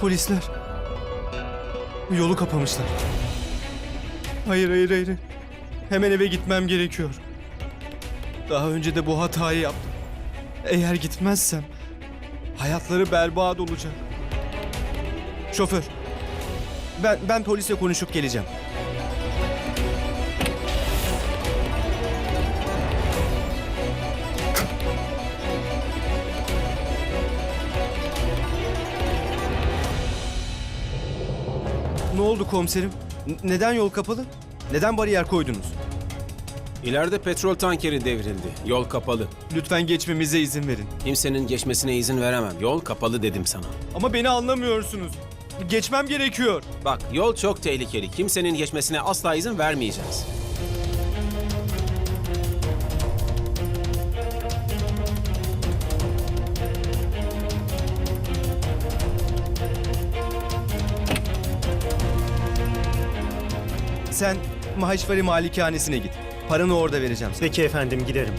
Polisler. Yolu kapamışlar. Hayır hayır hayır. Hemen eve gitmem gerekiyor. Daha önce de bu hatayı yaptım. Eğer gitmezsem hayatları berbat olacak. Şoför. Ben ben polisle konuşup geleceğim. Ne oldu komiserim? N- neden yol kapalı? Neden bariyer koydunuz? İleride petrol tankeri devrildi. Yol kapalı. Lütfen geçmemize izin verin. Kimsenin geçmesine izin veremem. Yol kapalı dedim sana. Ama beni anlamıyorsunuz. Geçmem gerekiyor. Bak yol çok tehlikeli. Kimsenin geçmesine asla izin vermeyeceğiz. Sen Maheshwari malikanesine git. Paranı orada vereceğim sana. Peki efendim giderim.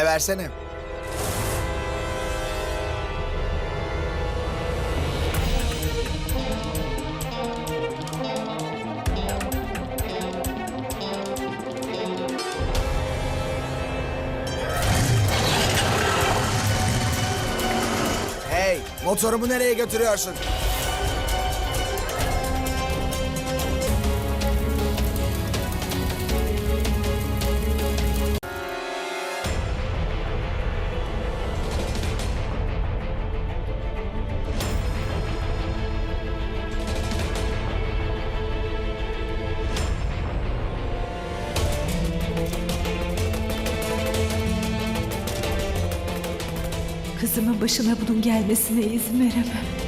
Çay versene. Hey, motorumu nereye götürüyorsun? Başına bunun gelmesine izin veremem.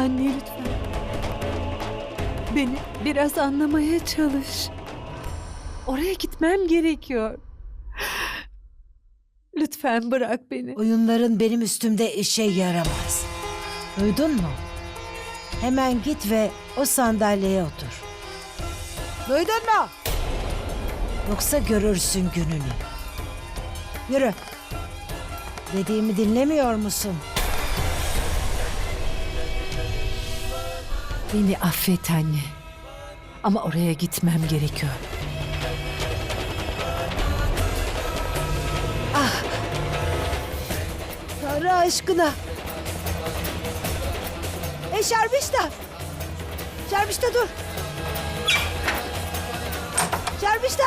Anne lütfen. Beni biraz anlamaya çalış. Oraya gitmem gerekiyor. Lütfen bırak beni. Oyunların benim üstümde işe yaramaz. Duydun mu? Hemen git ve o sandalyeye otur. Duydun mu? Yoksa görürsün gününü. Yürü. Dediğimi dinlemiyor musun? Beni affet anne. Ama oraya gitmem gerekiyor. Tanrı aşkına. E Şerbişta. Şerbişta dur. Şerbişta.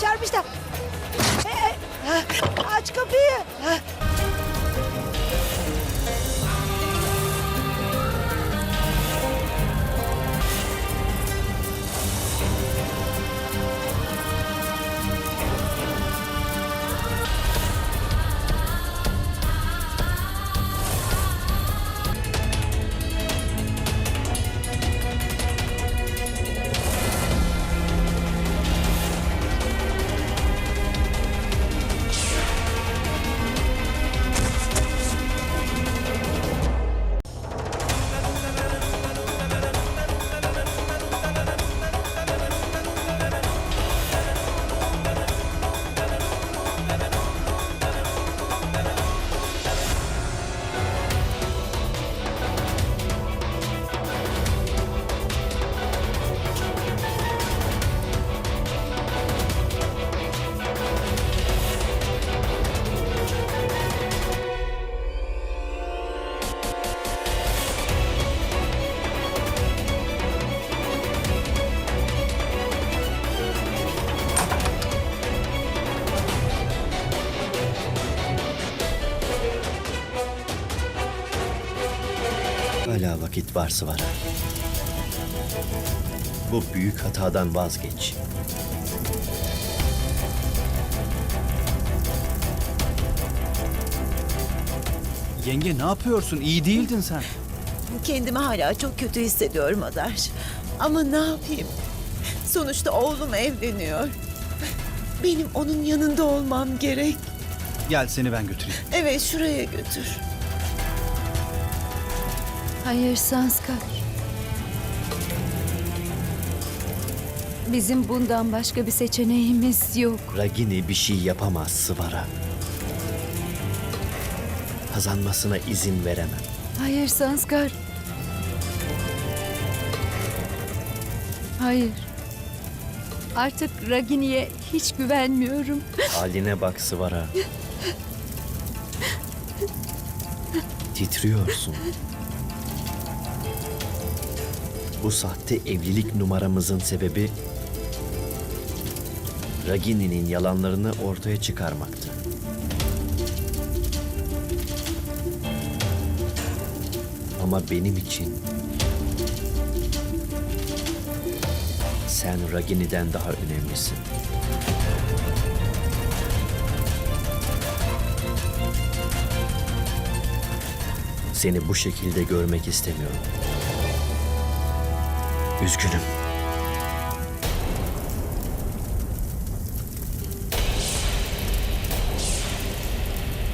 Şerbişta. E, e, aç kapıyı. Ha. Hala vakit var Sıvara. Bu büyük hatadan vazgeç. Yenge ne yapıyorsun? İyi değildin sen. Kendimi hala çok kötü hissediyorum Adaş. Ama ne yapayım? Sonuçta oğlum evleniyor. Benim onun yanında olmam gerek. Gel seni ben götüreyim. Evet şuraya götür. Hayır Sanskar. Bizim bundan başka bir seçeneğimiz yok. Ragini bir şey yapamaz Sıvara. Kazanmasına izin veremem. Hayır Sanskar. Hayır. Artık Ragini'ye hiç güvenmiyorum. Haline bak Sıvara. Titriyorsun. Bu sahte evlilik numaramızın sebebi Ragini'nin yalanlarını ortaya çıkarmaktı. Ama benim için sen Ragini'den daha önemlisin. Seni bu şekilde görmek istemiyorum. Üzgünüm.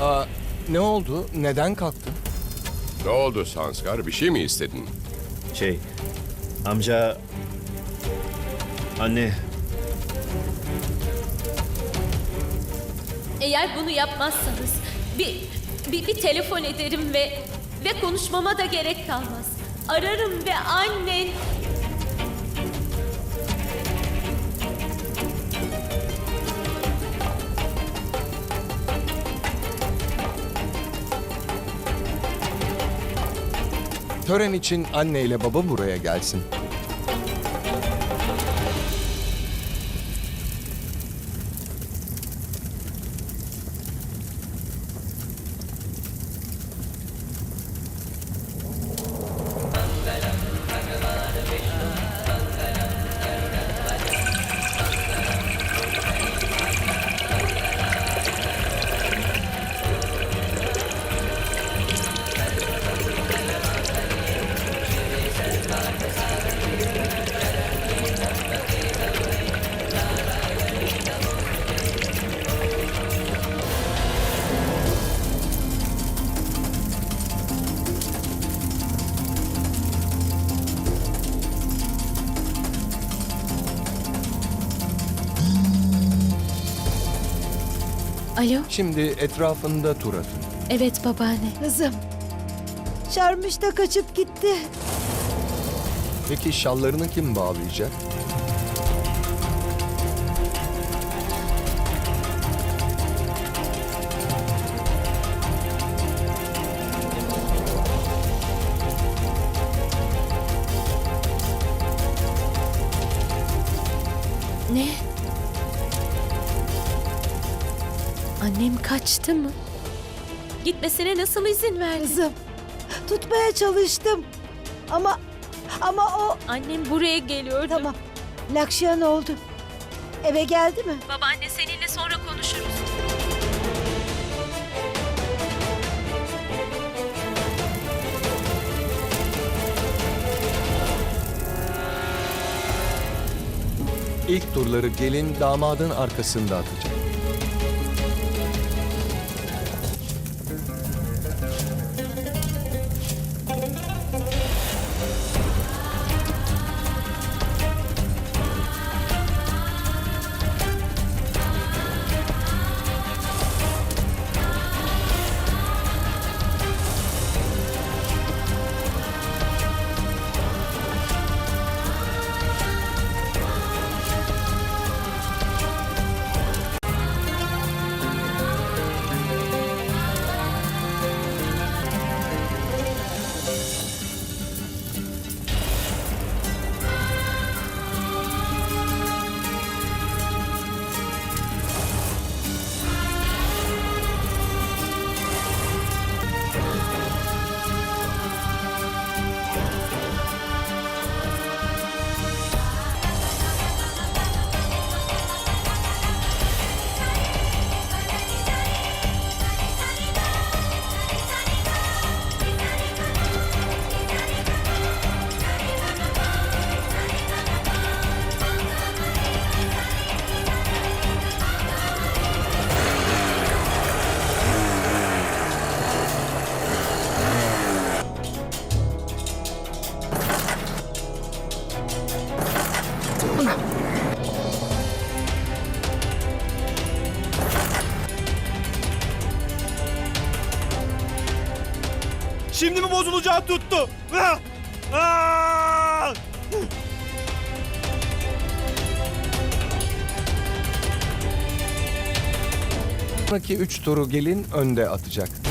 Aa, ne oldu? Neden kalktın? Ne oldu Sanskar? Bir şey mi istedin? Şey, amca... Anne, Eğer bunu yapmazsanız bir, bir, bir telefon ederim ve ve konuşmama da gerek kalmaz. Ararım ve annen Tören için anne ile baba buraya gelsin. Alo? Şimdi etrafında tur atın. Evet babaanne. Kızım. Şarmış da kaçıp gitti. Peki şallarını kim bağlayacak? Ne? Annem kaçtı mı? Gitmesine nasıl izin verdin? Kızım. Tutmaya çalıştım. Ama ama o Annem buraya geliyordu. tamam. Lakşya ne oldu? Eve geldi mi? Babaanne seninle sonra konuşuruz. İlk turları gelin damadın arkasında atacak. Şimdi mi bozulacağı tuttu? Sonraki üç turu gelin önde atacak.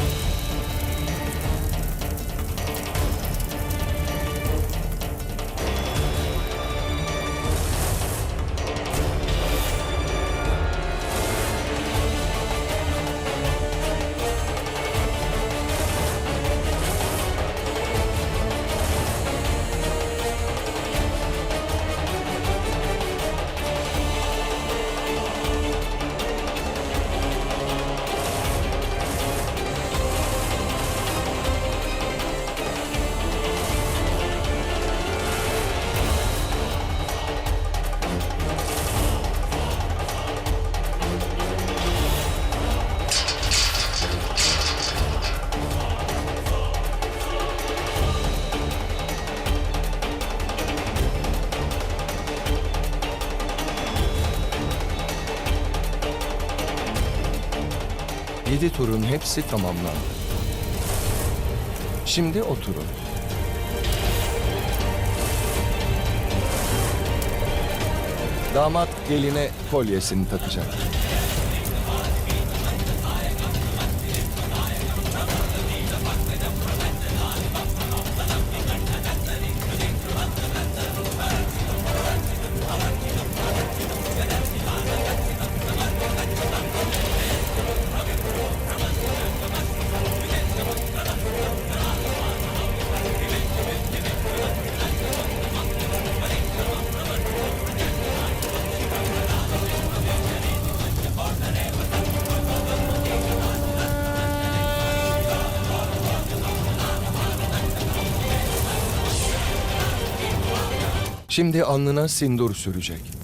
Yedi turun hepsi tamamlandı. Şimdi oturun. Damat geline kolyesini takacak. Şimdi alnına sindur sürecek.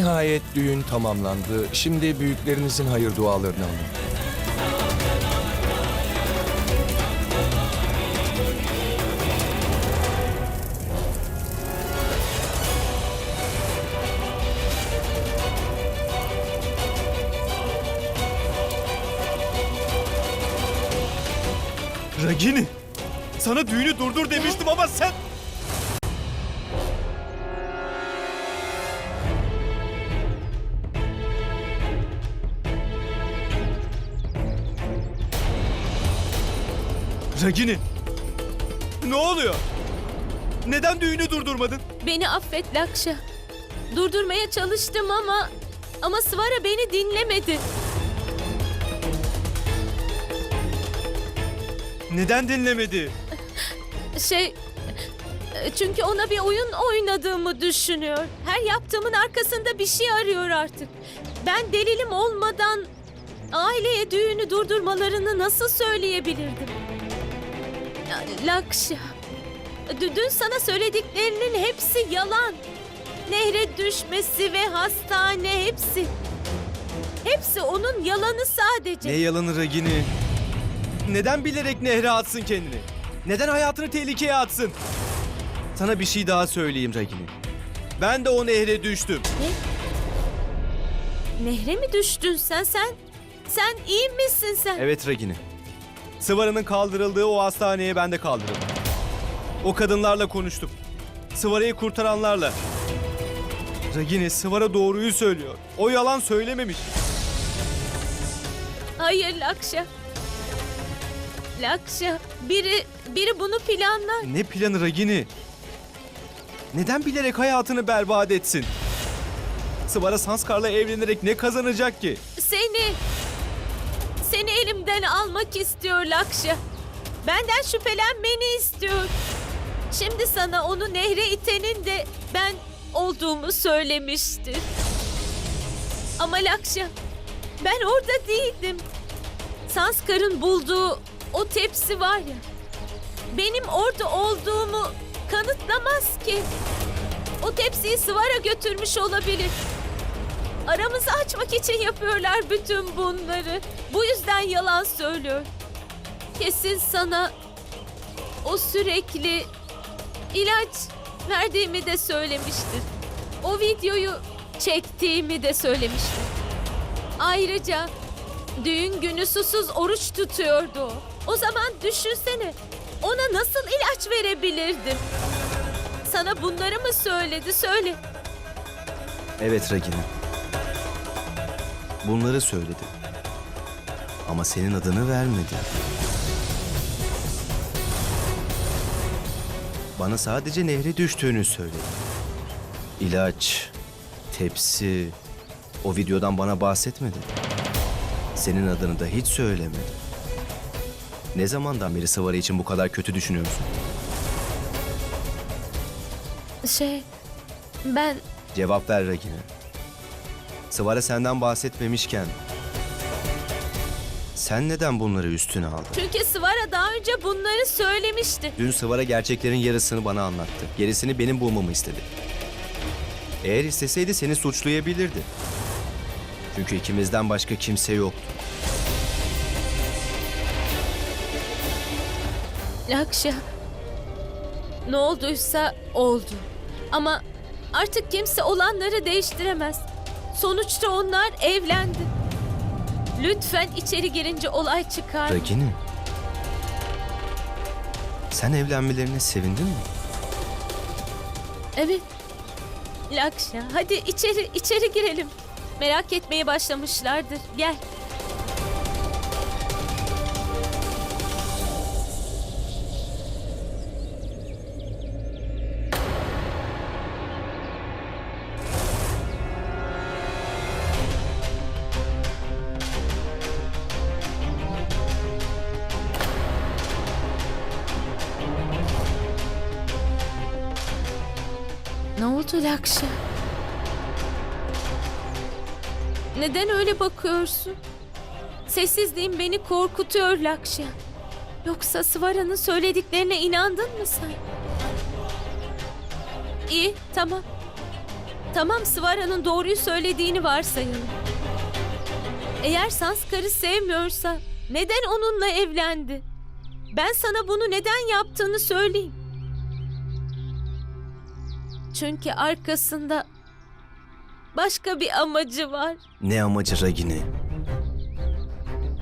Nihayet düğün tamamlandı. Şimdi büyüklerinizin hayır dualarını alın. Ragini! Sana düğünü durdur demiştim ama sen... Ragini! Ne oluyor? Neden düğünü durdurmadın? Beni affet Lakşa. Durdurmaya çalıştım ama... Ama Svara beni dinlemedi. Neden dinlemedi? Şey... Çünkü ona bir oyun oynadığımı düşünüyor. Her yaptığımın arkasında bir şey arıyor artık. Ben delilim olmadan aileye düğünü durdurmalarını nasıl söyleyebilirdim? Lakşa. Dün sana söylediklerinin hepsi yalan. Nehre düşmesi ve hastane hepsi. Hepsi onun yalanı sadece. Ne yalanı Ragini? Neden bilerek nehre atsın kendini? Neden hayatını tehlikeye atsın? Sana bir şey daha söyleyeyim Ragini. Ben de o nehre düştüm. Nehre mi düştün sen sen? Sen iyi misin sen? Evet Ragini. Sıvara'nın kaldırıldığı o hastaneye ben de kaldırıldım. O kadınlarla konuştum. Sıvara'yı kurtaranlarla. Ragini Sıvara doğruyu söylüyor. O yalan söylememiş. Hayır Lakşa. Lakşa, biri biri bunu planlar. Ne planı Ragini? Neden bilerek hayatını berbat etsin? Sıvara Sanskar'la evlenerek ne kazanacak ki? Seni elimden almak istiyor Lakşa. Benden şüphelenmeni istiyor. Şimdi sana onu nehre itenin de ben olduğumu söylemiştir. Ama Lakşa, ben orada değildim. Sanskar'ın bulduğu o tepsi var ya. Benim orada olduğumu kanıtlamaz ki. O tepsiyi Sıvara götürmüş olabilir. Aramızı açmak için yapıyorlar bütün bunları. Bu yüzden yalan söylüyor. Kesin sana o sürekli ilaç verdiğimi de söylemiştir. O videoyu çektiğimi de söylemiştir. Ayrıca düğün günü susuz oruç tutuyordu o. Zaman düşünsene ona nasıl ilaç verebilirdim? Sana bunları mı söyledi? Söyle. Evet Ragini. Bunları söyledi. Ama senin adını vermedi. Bana sadece nehre düştüğünü söyledi. İlaç, tepsi, o videodan bana bahsetmedi. Senin adını da hiç söylemedi. Ne zamandan beri Sıvara için bu kadar kötü düşünüyorsun? Şey, ben Cevap ver Ragini. Sıvara senden bahsetmemişken sen neden bunları üstüne aldın? çünkü Svara daha önce bunları söylemişti. Dün Sıvara gerçeklerin yarısını bana anlattı. Gerisini benim bulmamı istedi. Eğer isteseydi seni suçlayabilirdi. Çünkü ikimizden başka kimse yoktu. Lakşa, ne olduysa oldu. Ama artık kimse olanları değiştiremez. Sonuçta onlar evlendi. Lütfen içeri girince olay çıkar. Ragini. Sen evlenmelerine sevindin mi? Evet. Lakşa, hadi içeri içeri girelim. Merak etmeye başlamışlardır. Gel. Ne oldu Lakşa? Neden öyle bakıyorsun? Sessizliğin beni korkutuyor Lakşa. Yoksa Svara'nın söylediklerine inandın mı sen? İyi, tamam. Tamam Svara'nın doğruyu söylediğini varsayalım. Eğer Sanskar'ı sevmiyorsa neden onunla evlendi? Ben sana bunu neden yaptığını söyleyeyim. Çünkü arkasında başka bir amacı var. Ne amacı Ragini?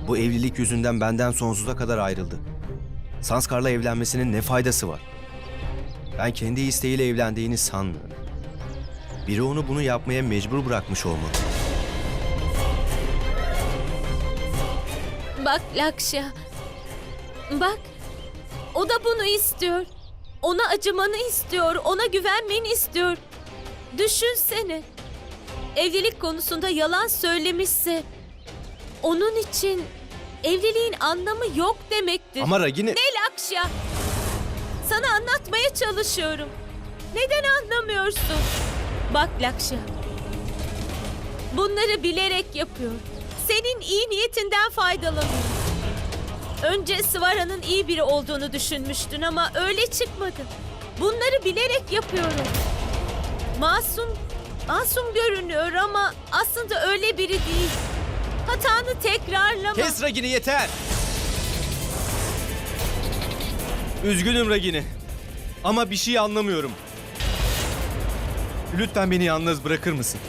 Bu evlilik yüzünden benden sonsuza kadar ayrıldı. Sanskar'la evlenmesinin ne faydası var? Ben kendi isteğiyle evlendiğini sanmıyorum. Biri onu bunu yapmaya mecbur bırakmış olmalı. Bak Lakşa. Bak. O da bunu istiyor. Ona acımanı istiyor. Ona güvenmeni istiyor. Düşünsene. Evlilik konusunda yalan söylemişse onun için evliliğin anlamı yok demektir. Ama Ragini... Ne Lakşa? Sana anlatmaya çalışıyorum. Neden anlamıyorsun? Bak Lakşa. Bunları bilerek yapıyor. Senin iyi niyetinden faydalanıyor. Önce Svara'nın iyi biri olduğunu düşünmüştün ama öyle çıkmadı. Bunları bilerek yapıyorum. Masum, masum görünüyor ama aslında öyle biri değil. Hatanı tekrarlama. Kes Ragini yeter! Üzgünüm Ragini. Ama bir şey anlamıyorum. Lütfen beni yalnız bırakır mısın?